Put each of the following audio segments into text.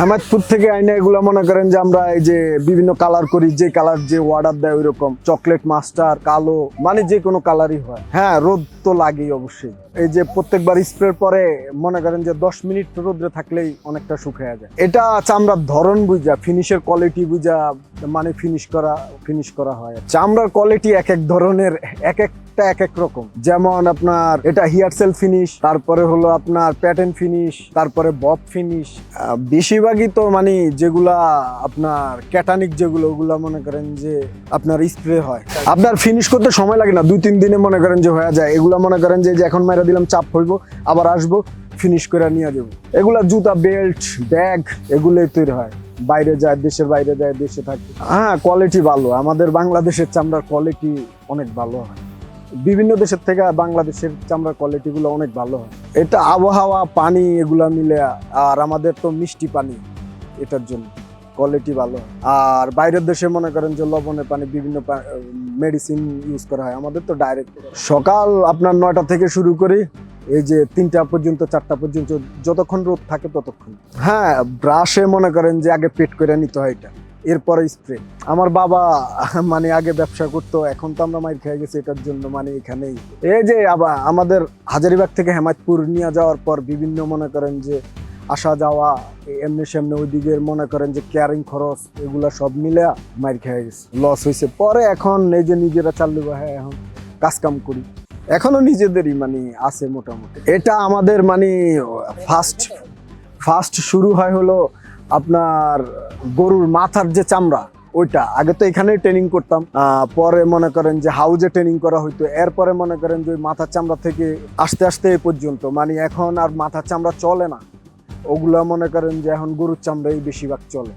হেমায়তপুর থেকে আইনা এগুলা মনে করেন যে আমরা এই যে বিভিন্ন কালার করি, যে কালার যে অর্ডার দেয় ওই রকম চকলেট মাস্টার কালো মানে যে কোনো কালারই হয়। হ্যাঁ রোদ তো লাগেই অবশ্যই। এই যে প্রত্যেকবার স্প্রের পরে মনে করেন যে দশ মিনিট রোদ্রে থাকলেই অনেকটা শুকিয়ে যায়। এটা চামড়ার ধরন বুঝা ফিনিশের কোয়ালিটি বুঝা মানে ফিনিশ করা ফিনিশ করা হয়। চামড়ার কোয়ালিটি এক এক ধরনের, এক এক একটা এক এক রকম। যেমন আপনার এটা হিয়ারসেল ফিনিশ তারপরে হলো আপনার প্যাটার্ন ফিনিশ তারপরে বব ফিনিশ বেশিরভাগই তো মানে যেগুলা আপনার ক্যাটানিক যেগুলো, ওগুলা মনে করেন যে আপনার স্প্রে হয়। আপনার ফিনিশ করতে সময় লাগে না দুই তিন দিনে মনে করেন যে হয়ে যায়। এগুলা মনে করেন যে এখন মাইরা দিলাম, চাপ হইব আবার আসব ফিনিশ করে নিয়ে যাব। এগুলা জুতা বেল্ট ব্যাগ এগুলোই তৈরি হয়। বাইরে যায়, দেশের বাইরে যায়, দেশে থাকে। হ্যাঁ কোয়ালিটি ভালো। আমাদের বাংলাদেশের চামড়ার কোয়ালিটি অনেক ভালো হয়। বিভিন্ন দেশের থেকে বাংলাদেশের চামড়ার কোয়ালিটিগুলো অনেক ভালো হয়। এটা আবহাওয়া, পানি, এগুলা মিলে, আর আমাদের তো মিষ্টি পানি, এটার জন্য কোয়ালিটি ভালো আর বাইরের দেশে মনে করেন যে লবণের পানি বিভিন্ন মেডিসিন ইউজ করা হয়, আমাদের তো ডাইরেক্ট সকাল আপনার নয়টা থেকে শুরু করি, এই যে তিনটা পর্যন্ত, চারটা পর্যন্ত, যতক্ষণ রোদ থাকে ততক্ষণ। হ্যাঁ ব্রাশে মনে করেন যে আগে পেট করে নিতে হয় এটা। এরপরে স্প্রে আমার বাবা মানে আগে ব্যবসা করতো, এখন তো আমরা মাইর খেয়ে গেছি, এটার জন্য মানে এখানেই। এই যে আবার আমাদের হাজারিবাগ থেকে হেমায়তপুর নিয়ে যাওয়ার পর বিভিন্ন মনে করেন যে আসা যাওয়া, এমনি সেমনি ওইদিকের মনে করেন যে ক্যারিং খরচ, এগুলা সব মিলে মাইর খেয়ে গেছে। লস হয়েছে। পরে এখন এই যে নিজেরা চালু হ্যাঁ এখন কাজ কাম করি। এখনও নিজেদেরই মানে আছে মোটামুটি। এটা আমাদের মানে ফার্স্ট ফার্স্ট শুরু হয় হলো আপনার গরুর মাথার যে চামড়া, ওইটা। আগে তো এখানেই ট্রেনিং করতাম। পরে মনে করেন যে হাউজে ট্রেনিং করা হইতো। এরপরে মনে করেন যে ওই মাথার চামড়া থেকে আস্তে আস্তে এই পর্যন্ত। মানে এখন আর মাথার চামড়া চলে না। ওগুলা মনে করেন যে এখন গরুর চামড়াই বেশিরভাগ চলে।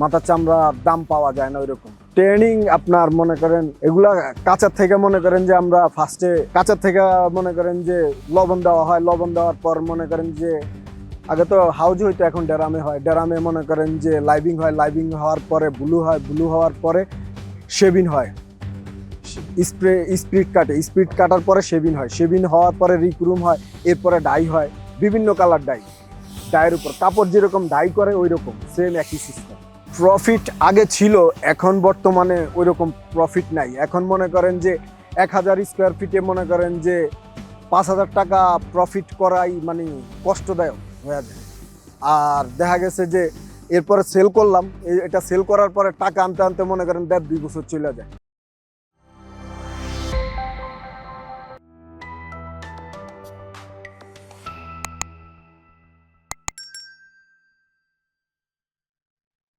মাথার চামড়ার দাম পাওয়া যায় না ওইরকম। ট্রেনিং আপনার মনে করেন, এগুলা কাঁচার থেকে মনে করেন যে আমরা ফার্স্টে কাঁচার থেকে মনে করেন যে লবণ দেওয়া হয়। লবণ দেওয়ার পর মনে করেন যে আগে তো হাউজ হইতো, এখন ডেরামে হয়। ডেরামে মনে করেন যে লাইভিং হয়, লাইভিং হওয়ার পরে, ব্লু হয়, ব্লু হওয়ার পরে শেবিন হয়। স্প্রে, স্পিড কাটে, স্পিড কাটার পরে শেবিন হয়। শেবিন হওয়ার পরে রিক্রুম হয়, এরপরে ডাই হয়, বিভিন্ন কালার ডাই। ডাইয়ের উপর, কাপড় যেরকম ডাই করে ওই রকম সেম একই সিস্টেম প্রফিট আগে ছিল, এখন বর্তমানে ওই রকম প্রফিট নাই। এখন মনে করেন যে এক হাজার স্কোয়ার ফিটে মনে করেন যে পাঁচ হাজার টাকা প্রফিট করাই মানে কষ্টদায়ক। আর দেখা গেছে যে এরপরে সেল করলাম এটা সেল করার পরে টাকা আনতে আনতে মনে করেন দেড় দুই বছর চলে যায়।